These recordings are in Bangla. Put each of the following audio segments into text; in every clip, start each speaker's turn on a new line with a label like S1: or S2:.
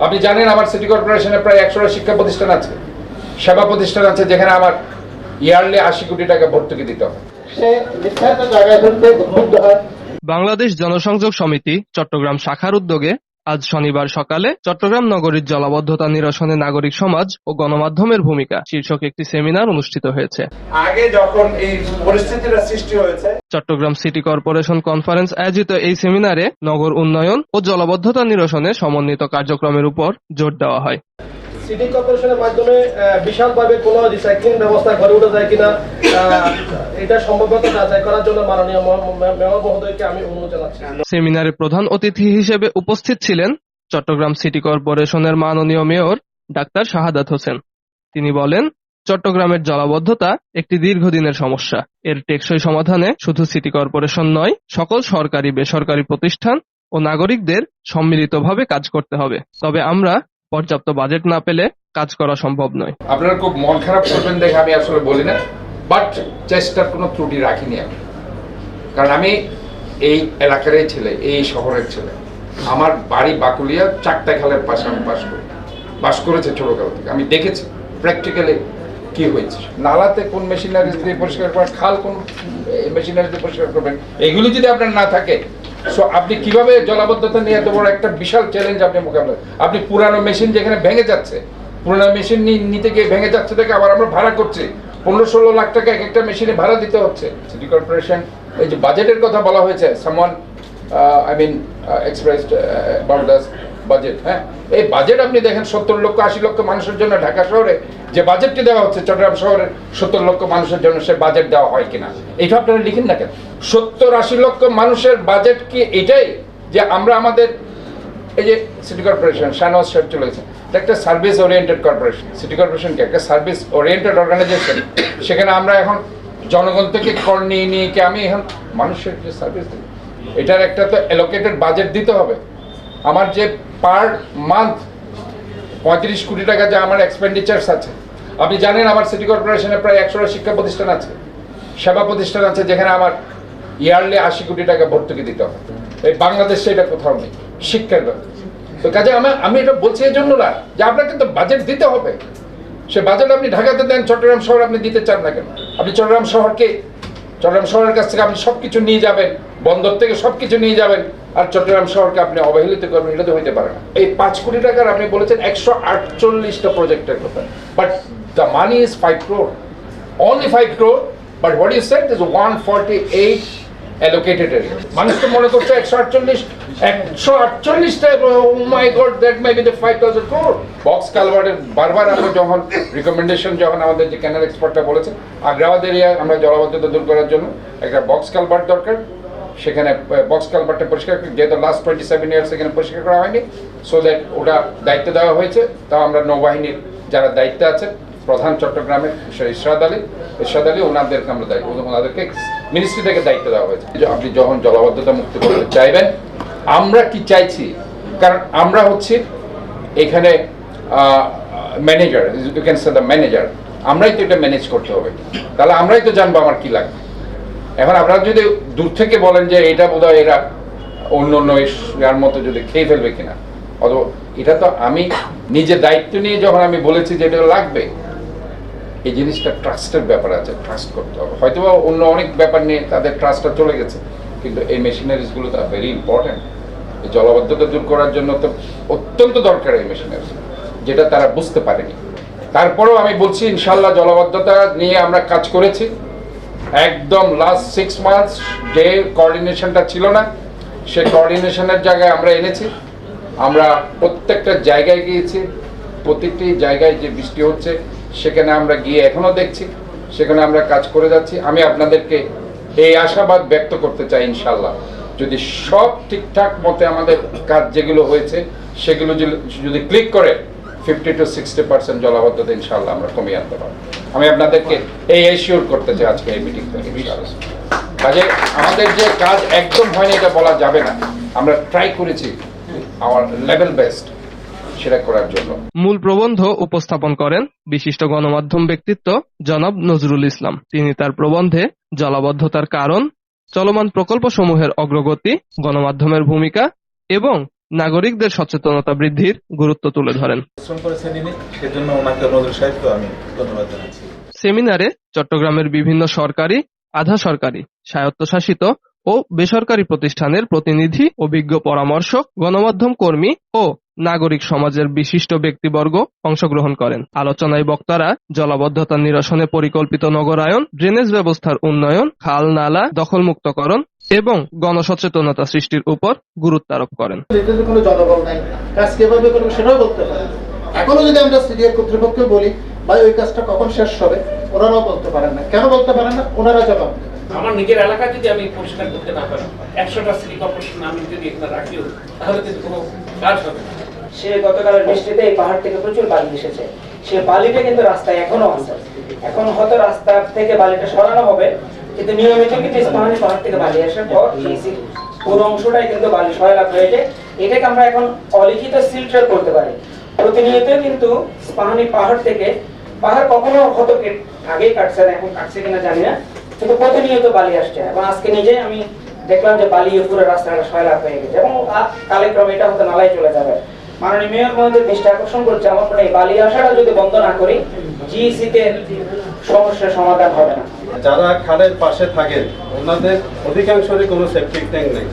S1: আপনি জানেন আমার সিটি কর্পোরেশনে প্রায় একশোটা শিক্ষা প্রতিষ্ঠান আছে সেবা প্রতিষ্ঠান আছে যেখানে আমার ইয়ারলি আশি কোটি টাকা ভর্তুকি দিতে হয়
S2: হয়।
S3: বাংলাদেশ জনসংযোগ সমিতি চট্টগ্রাম শাখার উদ্যোগে আজ শনিবার সকালে চট্টগ্রাম নগরীর জলাবদ্ধতা নিরসনে নাগরিক সমাজ ও গণমাধ্যমের ভূমিকা শীর্ষক একটি সেমিনার অনুষ্ঠিত হয়েছে।
S4: আগে যখন এই পরিস্থিতিটা সৃষ্টি হয়েছে
S3: চট্টগ্রাম সিটি কর্পোরেশন কনফারেন্স আয়োজিত এই সেমিনারে নগর উন্নয়ন ও জলাবদ্ধতা নিরসনে সমন্বিত কার্যক্রমের উপর জোর দেওয়া হয়।
S2: সিটি কর্পোরেশনের মাধ্যমে বিশালভাবে কোনো রিসাইক্লিং ব্যবস্থা গড়ে উঠে যায় কিনা এটা সম্ভবত যাচাই করার জন্য মাননীয় মেয়র মহোদয়কে আমি অনুরোধ জানাচ্ছি।
S3: সেমিনারে প্রধান অতিথি হিসেবে উপস্থিত ছিলেন চট্টগ্রাম সিটি কর্পোরেশনের মাননীয় মেয়র ডাক্তার শাহাদাত হোসেন। তিনি বলেন, চট্টগ্রামের জলাবদ্ধতা একটি দীর্ঘদিনের সমস্যা। এর টেকসই সমাধানে শুধু সিটি কর্পোরেশন নয়, সকল সরকারি, বেসরকারি প্রতিষ্ঠান ও নাগরিকদের সম্মিলিতভাবে কাজ করতে হবে। তবে আমরা পর্যাপ্ত বাজেট না পেলে কাজ করা সম্ভব নয়।
S1: আপনারা খুব মন খারাপ করবেন দেখে আমি আসলে বলি না বাট চেষ্টার কোনো ত্রুটি রাখিনি আমি। কারণ আমি এই এলাকারই ছেলে, এই শহরের ছেলে। আমার বাড়ি বাকুলিয়া চারটা খালের পাশে আমি বাস করি। বাস করেছে ছোটকাল থেকে। আমি দেখেছি প্র্যাকটিক্যালি কি হয়েছে। নালাতে কোন মেশিনারি দিয়ে পরিষ্কার করেন, খাল কোন মেশিনারি দিয়ে পরিষ্কার করবেন, এগুলি যদি আপনার না থাকে সো আপনি কীভাবে জলাবদ্ধতা নিয়ে এত বড় একটা বিশাল চ্যালেঞ্জ আপনি মোকাবিলা আপনি পুরানো মেশিন যেখানে ভেঙে যাচ্ছে, পুরানো মেশিন নিতে গিয়ে ভেঙে যাচ্ছে দেখে আবার আমরা ভাড়া করছি। পনেরো ষোলো লাখ টাকা এক একটা মেশিনে ভাড়া দিতে হচ্ছে। সিটি কর্পোরেশন এই যে বাজেটের কথা বলা হয়েছে someone I mean expressed Bangladesh budget হ্যাঁ? এই বাজেট আপনি দেখেন, সত্তর লক্ষ, আশি লক্ষ মানুষের জন্য ঢাকা শহরে যে বাজেটটি দেওয়া হচ্ছে, চট্টগ্রাম শহরের সত্তর লক্ষ মানুষের জন্য সে বাজেট দেওয়া হয় কিনা? এটা আপনারা লিখেন না কেন? সত্তর, আশি লক্ষ মানুষের বাজেট কি এটাই যে আমরা আমাদের, এই যে সিটি কর্পোরেশন শাহনওয়াজ সাহেব চলে গেছে এটা একটা service oriented corporation city corporation কি? একটা সার্ভিস ওরিয়েন্টেড অর্গানাইজেশন সেখানে আমরা এখন জনগণ থেকে কর নিয়ে নিয়ে কি আমি এখন মানুষের যে সার্ভিস দিই? এটার একটা তো অ্যালোকেটেড বাজেট দিতে হবে। আমার যে পার মান্থ পঁয়ত্রিশ কোটি টাকা যে আমার এক্সপেন্ডিচার্স আছে, আপনি জানেন আমার সিটি কর্পোরেশনে প্রায় একশোটা শিক্ষা প্রতিষ্ঠান আছে, সেবা প্রতিষ্ঠান আছে যেখানে আমার ইয়ারলি আশি কোটি টাকা ভর্তুকি দিতে হবে। এই বাংলাদেশে এটা কোথাও নেই, শিক্ষার ব্যাপারে। তো কাজে আমার আমি এটা বলছি এই জন্য না, যে আপনাকে তো বাজেট দিতে হবে। সে বাজেট আপনি ঢাকাতে দেন, চট্টগ্রাম শহর আপনি দিতে চান না কেন? আপনি চট্টগ্রাম শহরকে চট্টগ্রাম শহরের কাছ থেকে আপনি সব কিছু নিয়ে যাবেন বন্দর থেকে সব কিছু নিয়ে যাবেন আর চট্টগ্রাম শহরকে আপনি অবহেলিত করবেন এটা তো হইতে পারে না। এই পাঁচ কোটি টাকার আপনি বলেছেন একশো আটচল্লিশটা প্রজেক্টের কথা। But the money is five crore only 5 crore, but what you said is 148 allocated area. মানুষ তো মনে করছে একশো আটচল্লিশ, একশো আটচল্লিশটা my God that may be the five thousand crore box কালভার্টের বারবার আমরা যখন রিকমেন্ডেশন যখন আমাদের যে ক্যানাল এক্সপার্টটা বলেছে, আগ্রাবাদ এরিয়া আমরা জলাবদ্ধতা দূর করার জন্য একটা বক্স কালভার্ট দরকার। সেখানে বক্স কালভার্টটা পরিষ্কার যেহেতু লাস্ট টোয়েন্টি সেভেন ইয়ার্স এখানে পরিষ্কার করা হয়নি সো দ্যাট ওটা দায়িত্ব দেওয়া হয়েছে। তাও আমরা নৌবাহিনীর যারা দায়িত্বে আছেন প্রধান চট্টগ্রামের ইশরাদ আলী। ইশরাদ আলী ওনাদেরকে আমরা দায়িত্ব ওনাদেরকে মিনিস্ট্রি থেকে দায়িত্ব দেওয়া হয়েছে। আপনি যখন জলাবদ্ধতা মুক্ত করতে চাইবেন, আমরা কি চাইছি? কারণ আমরা হচ্ছে এখানে manager you can say the manager আমরাই তো এটা ম্যানেজ করতে হবে। তাহলে আমরাই তো জানব আমার কি লাগবে। এখন আপনারা যদি দূর থেকে বলেন যে এটা বোধহয় এরা অন্য অন্য ইয়ার মতো যদি খেয়ে ফেলবে কিনা। অথবা এটা তো আমি নিজে দায়িত্ব নিয়ে যখন আমি বলেছি যে এটা লাগবে এই জিনিসটা ট্রাস্টের ব্যাপার আছে, ট্রাস্ট করতে হবে। হয়তো অন্য অনেক ব্যাপার নিয়ে তাদের ট্রাস্টটা চলে গেছে, কিন্তু এই মেশিনারিজগুলো তো ভেরি ইম্পর্ট্যান্ট এই জলাবদ্ধতা দূর করার জন্য তো অত্যন্ত দরকার এই মেশিনারিজ, যেটা তারা বুঝতে পারেনি। তারপরেও আমি বলছি ইনশাল্লাহ জলাবদ্ধতা নিয়ে আমরা কাজ করেছি। একদম লাস্ট সিক্স মান্থস যে কোঅর্ডিনেশনটা ছিল না, সে কোঅর্ডিনেশনের জায়গায় আমরা এনেছি। আমরা প্রত্যেকটা জায়গায় গিয়েছি, প্রতিটি জায়গায় যে বৃষ্টি হচ্ছে সেখানে আমরা গিয়ে এখনও দেখছি, সেখানে আমরা কাজ করে যাচ্ছি। আমি আপনাদেরকে এই আশাবাদ ব্যক্ত করতে চাই ইনশাল্লাহ যদি সব ঠিকঠাক মতে আমাদের কাজ যেগুলো হয়েছে, সেগুলো যদি- ক্লিক করে ফিফটি টু সিক্সটি পার্সেন্ট জলাবদ্ধতা ইনশাল্লাহ আমরা কমিয়ে আনতে পারব। আমি আপনাদেরকে এই এশিওর করতে চাই আজকে এই মিটিং থেকে কাজে আমাদের যে কাজ একদম হয়নি, এটা বলা যাবে না। আমরা ট্রাই করেছি আমার লেভেল বেস্ট সেটা করার জন্য।
S3: মূল প্রবন্ধ উপস্থাপন করেন বিশিষ্ট গণমাধ্যম ব্যক্তিত্ব জনাব নজরুল ইসলাম। তিনি তার প্রবন্ধে জলাবদ্ধতার কারণ চলমান প্রকল্প সমূহের অগ্রগতি গণমাধ্যমের ভূমিকা এবং নাগরিকদের সচেতনতা বৃদ্ধির গুরুত্ব তুলে ধরেন। সেমিনারে চট্টগ্রামের বিভিন্ন সরকারি আধা সরকারি স্বায়ত্তশাসিত ও বেসরকারি প্রতিষ্ঠানের প্রতিনিধি অভিজ্ঞ পরামর্শক গণমাধ্যম কর্মী ও নাগরিক সমাজের বিশিষ্ট ব্যক্তিবর্গ অংশগ্রহণ করেন। আলোচনায় বক্তারা জলাবদ্ধতা নিরসনে পরিকল্পিত নগরায়ন ড্রেনেজ ব্যবস্থার উন্নয়ন খাল নালা দখলমুক্তকরণ এবং গণসচেতনতা সৃষ্টির উপর গুরুত্ব আরোপ করেন।
S5: এখনও যদি আমরা সিরিয়ার কর্তৃপক্ষকে বলি ভাই ওই কাজটা কখন শেষ হবে? ওনারাও বলতে পারেন না। কেন বলতে পারেন না? ওনারা জবাব
S6: আমার নিজের এলাকা যদি আমি পরিষ্কার করতে না পারি একশোটা সিটি কর্পোরেশন আমি যদি এখানে রাখিও তাহলে কিন্তু কোনো কাজ হবে না।
S7: সে গতকালের বৃষ্টিতে এই পাহাড় থেকে প্রচুর বালি এসেছে। সে বালিটা কিন্তু রাস্তায় এখনও আছে। এখন হয়তো রাস্তা থেকে বালিটা সরানো হবে, কিন্তু নিয়মিত কিন্তু ইস্পাহানি পাহাড় থেকে বালি আসার পর পুরো অংশটাই কিন্তু বালি সয়লাভ হয়ে যায়। এটাকে আমরা এখন অলিখিত সিলট্রেল করতে পারি। প্রতিনিয়ত কিন্তু ইস্পাহানি পাহাড় থেকে পাহাড় কখনো হতো আগেই কাটছে না, এখন কাটছে কিনা জানি না। কিন্তু প্রতিনিয়ত বালি আসছে। এবং আজকে নিজে আমি দেখলাম যে বালি পুরো রাস্তাটা সয়লাভ হয়ে গেছে। এবং আ- কালেক্রমে এটা হয়তো নালায় চলে যাবে। মাননীয় মেয়র দৃষ্টি আকর্ষণ করছে, আমার মনে বালি আসাটা যদি বন্ধ না করি সমস্যার সমাধান হবে না।
S8: যারা খালের পাশে থাকেন, ওনাদের অধিকাংশই কোনো সেফটিক ট্যাঙ্ক নেই।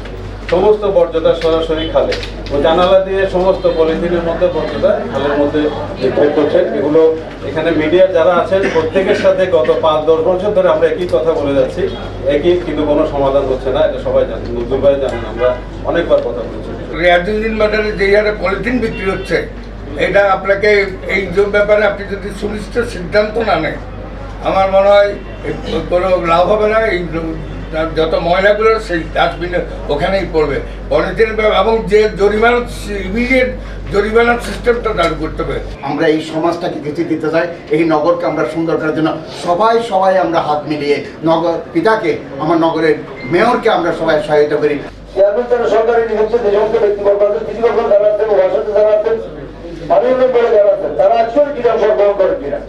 S8: সমস্ত বর্জ্যটা সরাসরি খালে। ও জানালা দিয়ে সমস্ত পলিথিনের মধ্যে বর্জ্যটা খালের মধ্যে নিক্ষেপ করছেন এগুলো এখানে মিডিয়ার যারা আছেন, প্রত্যেকের সাথে গত পাঁচ, দশ বছর ধরে আমরা একই কথা বলে যাচ্ছি। একই কিন্তু কোনো সমাধান হচ্ছে না, এটা সবাই জানেন নজরুল ভাই জানেন, আমরা অনেকবার কথা বলেছি।
S9: রিয়াজুদ্দিন বাজারে যে হারে পলিথিন বিক্রি হচ্ছে, এটা আপনাকে এই ব্যাপারে আপনি যদি সুনিশ্চিত সিদ্ধান্ত না নেন, আমার মনে হয় কোনো লাভ হবে না, এই যত ময়লাগুলো সেই ডাস্টবিনে ওখানেই পড়বে। পলিথিন এবং যে জরিমানা ইমিডিয়েট জরিমানার সিস্টেমটা চালু করতে হবে।
S5: আমরা এই সমাজটাকে গেঁথে দিতে চাই এই নগরকে আমরা সুন্দর করার জন্য। সবাই সবাই আমরা হাত মিলিয়ে নগর পিতাকে আমার নগরের মেয়রকে আমরা সবাই সহায়তা করি।
S2: চেয়ারম্যান যারা সরকারি নিযুক্ত যে সমস্ত ব্যক্তিবর্গ আছেন কৃষিবর্গ যারা আছেন ওয়াসাতে যারা আছেন স্থানীয় মেম্বারে যারা আছেন তারা অ্যাকচুয়ালি কিনা অংশগ্রহণ করেন কিনা?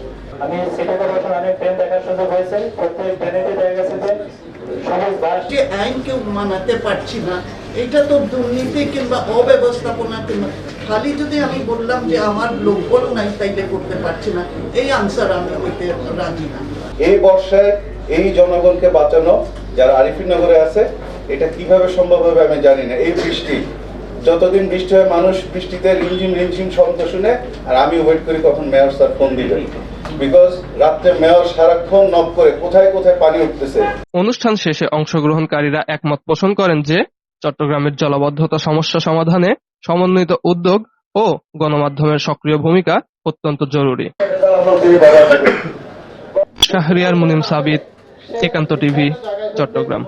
S7: আমি সিটি কর্পোরেশন অনেক ট্রেন দেখার সুযোগ হয়েছে। প্রত্যেক ট্রেনেতে দেখা গেছে যে
S10: এটা তো দুর্নীতি কিংবা অব্যবস্থাপনা কিংবা খালি যদি আমি বললাম যে আমার লোকবল নাই, তাইলে করতে পারছি না। এই আনসার আমি হইতে রাজি না।
S8: এই এই জনগণকে বাঁচানো, যারা আরিফিনগরে আছে, এটা কীভাবে সম্ভব হবে আমি জানি না। এই বৃষ্টি, যতদিন বৃষ্টি হয়, মানুষ বৃষ্টিতে রিমঝিম রিমঝিম শব্দ শুনে, আর আমি ওয়েট করি কখন মেয়র স্যার ফোন দিবেন
S3: অনুষ্ঠান শেষে অংশগ্রহণকারীরা একমত পোষণ করেন যে, চট্টগ্রামের জলাবদ্ধতা সমস্যা সমাধানে সমন্বিত উদ্যোগ ও গণমাধ্যমের সক্রিয় ভূমিকা অত্যন্ত জরুরি। শাহরিয়ার মুনিম সাবিত, একান্ত টিভি, চট্টগ্রাম।